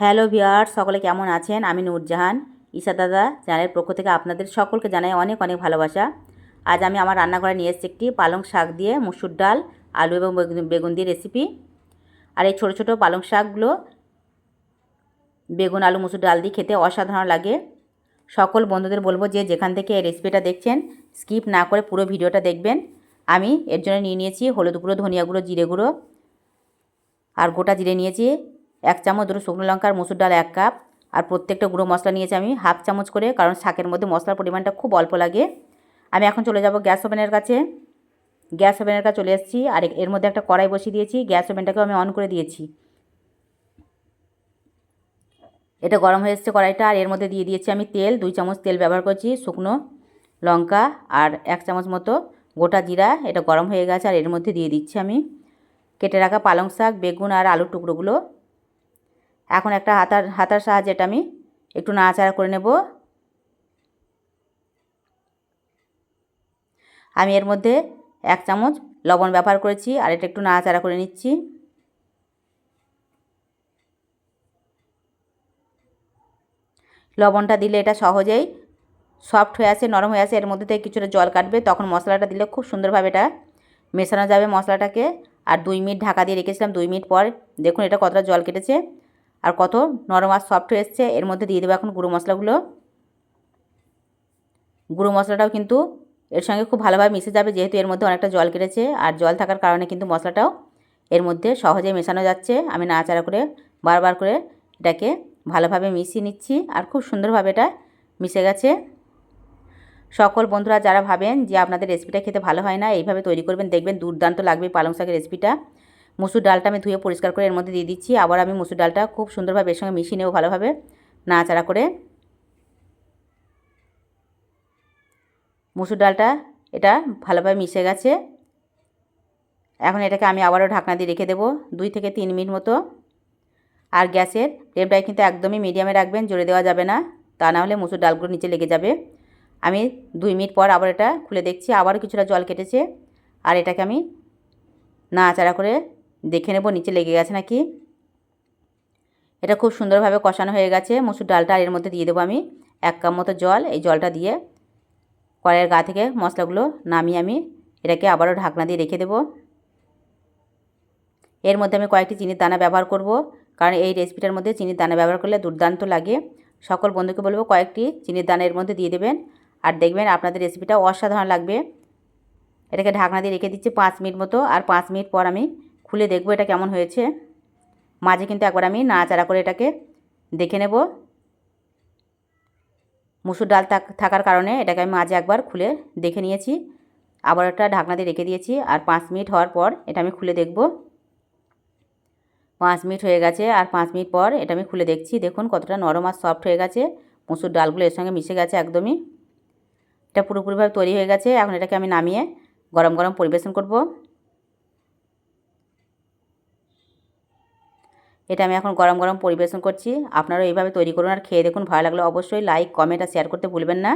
Hello ভিয়ার সকলে কেমন আছেন? আমি নূরজাহান, ঈশা দাদা চ্যানেলের পক্ষ থেকে আপনাদের সকলকে জানাই অনেক অনেক ভালোবাসা। আজ আমি আমার রান্নাঘরে নিয়ে এসেছি একটি পালং শাক দিয়ে মুসুর ডাল, আলু এবং বেগুন দিয়ে রেসিপি আর এই ছোটো ছোটো পালং শাকগুলো বেগুন, আলু, মুসুর ডাল দিয়ে খেতে অসাধারণ লাগে। সকল বন্ধুদের বলব যে যেখান থেকে এই রেসিপিটা দেখছেন স্কিপ না করে পুরো ভিডিওটা দেখবেন। আমি এর জন্য নিয়ে নিয়েছি হলুদ গুঁড়ো, ধনিয়া গুঁড়ো, জিরে গুঁড়ো। আর গোটা জিরে নিয়েছি। এক চামচ দুটো শুকনো লঙ্কার মুসুর ডাল এক কাপ, আর প্রত্যেকটা গুঁড়ো মশলা নিয়েছি আমি হাফ চামচ করে, কারণ শাকের মধ্যে মশলার পরিমাণটা খুব অল্প লাগে। আমি এখন চলে যাব গ্যাস ওভেনের কাছে। গ্যাস ওভেনের কাছে চলে এসেছি, আর এর মধ্যে একটা কড়াই বসিয়ে দিয়েছি, গ্যাস ওভেনটাকেও আমি অন করে দিয়েছি। এটা গরম হয়ে এসছে কড়াইটা, আর এর মধ্যে দিয়ে দিয়েছি আমি তেল, দুই চামচ তেল ব্যবহার করছি, শুকনো লঙ্কা, আর এক চামচ মতো গোটা জিরা, এটা গরম হয়ে গেছে, আর এর মধ্যে দিয়ে দিচ্ছি আমি। কেটে রাখা পালং শাক, বেগুন, আর আলুর টুকরোগুলো। এখন একটা হাতার হাতার সাহায্যে এটা আমি একটু নাড়াচাড়া করে নেব। আমি এর মধ্যে এক চামচ লবণ ব্যবহার করেছি আর এটা একটু নাড়াচাড়া করে নিচ্ছি। লবণটা দিলে এটা সহজেই সফট হয়ে আসে, নরম হয়ে আসে, এর মধ্যে থেকে কিছুটা জল কাটবে, তখন মশলাটা দিলে খুব সুন্দরভাবে এটা মেশানো যাবে মশলাটাকে। আর দুই মিনিট ঢাকা দিয়ে রেখেছিলাম, দুই মিনিট পর। দেখুন এটা কতটা জল কেটেছে। আর কত? নরম আর সফট হয়ে এসছে। এর মধ্যে দিয়ে দেবো এখন গুঁড়ো মশলাগুলো। গুঁড়ো মশলাটাও কিন্তু এর সঙ্গে খুব ভালোভাবে মিশে যাবে, যেহেতু এর মধ্যে অনেকটা জল কেটেছে। আর জল থাকার কারণে কিন্তু মশলাটাও এর মধ্যে সহজে মেশানো যাচ্ছে। আমি নাড়াচাড়া করে, বারবার করে এটাকে ভালোভাবে মিশিয়ে নিচ্ছি। আর খুব সুন্দরভাবে এটা মিশে গেছে। সকল বন্ধুরা যারা ভাবেন যে আপনাদের রেসিপিটা খেতে ভালো হয় না, এইভাবে তৈরি করবেন, দেখবেন দুর্দান্ত লাগবে পালং শাকের রেসিপিটা মুসুর ডালটা আমি ধুয়ে পরিষ্কার করে এর মধ্যে দিয়ে দিচ্ছি। আবার আমি মুসুর ডালটা খুব সুন্দরভাবে এর সঙ্গে মিশিয়ে নেব ভালোভাবে, নাড়াচাড়া করে। মুসুর ডালটা এটা ভালোভাবে মিশে গেছে। এখন এটাকে আমি আবারও ঢাকনা দিয়ে রেখে দেবো দুই থেকে তিন মিনিট মতো। আর গ্যাসের ফ্লেমটাই কিন্তু একদমই মিডিয়ামে রাখবেন, জোরে দেওয়া যাবে না। তা না হলে মুসুর ডালগুলো নিচে লেগে যাবে। আমি দুই মিনিট পর আবার এটা খুলে দেখছি, আবারও কিছুটা জল কেটেছে। আর এটাকে আমি নাড়াচাড়া করে দেখে নেব, নিচে লেগে গেছে নাকি? এটা খুব সুন্দরভাবে কষানো হয়ে গেছে। মসুর ডালটা এর মধ্যে দিয়ে দেবো আমি এক কাপ মতো জল। এই জলটা দিয়ে কড়াইয়ের গা থেকে মশলাগুলো নামিয়ে আমি এটাকে আবারও ঢাকনা দিয়ে রেখে দেবো। এর মধ্যে আমি কয়েকটি চিনির দানা ব্যবহার করব, কারণ এই রেসিপিটার মধ্যে চিনির দানা ব্যবহার করলে দুর্দান্ত লাগে। সকল বন্ধুকে বলব কয়েকটি চিনির দানা এর মধ্যে দিয়ে দেবেন। আর দেখবেন আপনাদের রেসিপিটা অসাধারণ লাগবে। এটাকে ঢাকনা দিয়ে রেখে দিচ্ছি পাঁচ মিনিট মতো। আর পাঁচ মিনিট পর আমি খুলে দেখব এটা কেমন হয়েছে। মাঝে কিন্তু একবার আমি নাড়াচাড়া করে এটাকে দেখে নেব। মুসুর ডাল থাকার কারণে এটাকে আমি মাঝে একবার খুলে দেখে নিয়েছি। আবার একটা ঢাকনা দিয়ে রেখে দিয়েছি আর পাঁচ মিনিট হওয়ার পর এটা আমি খুলে দেখব। পাঁচ মিনিট হয়ে গেছে আর পাঁচ মিনিট পর এটা আমি খুলে দেখছি। দেখুন কতটা নরম আর সফট হয়ে গেছে। মুসুর ডালগুলো এর সঙ্গে মিশে গেছে একদমই। এটা পুরোপুরিভাবে তৈরি হয়ে গেছে। এখন এটাকে আমি নামিয়ে গরম গরম পরিবেশন করব। এটা আমি এখন গরম গরম পরিবেশন করছি। আপনারাও এইভাবে তৈরি করুন আর খেয়ে দেখুন। ভালো লাগলে অবশ্যই লাইক কমেন্ট আর শেয়ার করতে ভুলবেন না।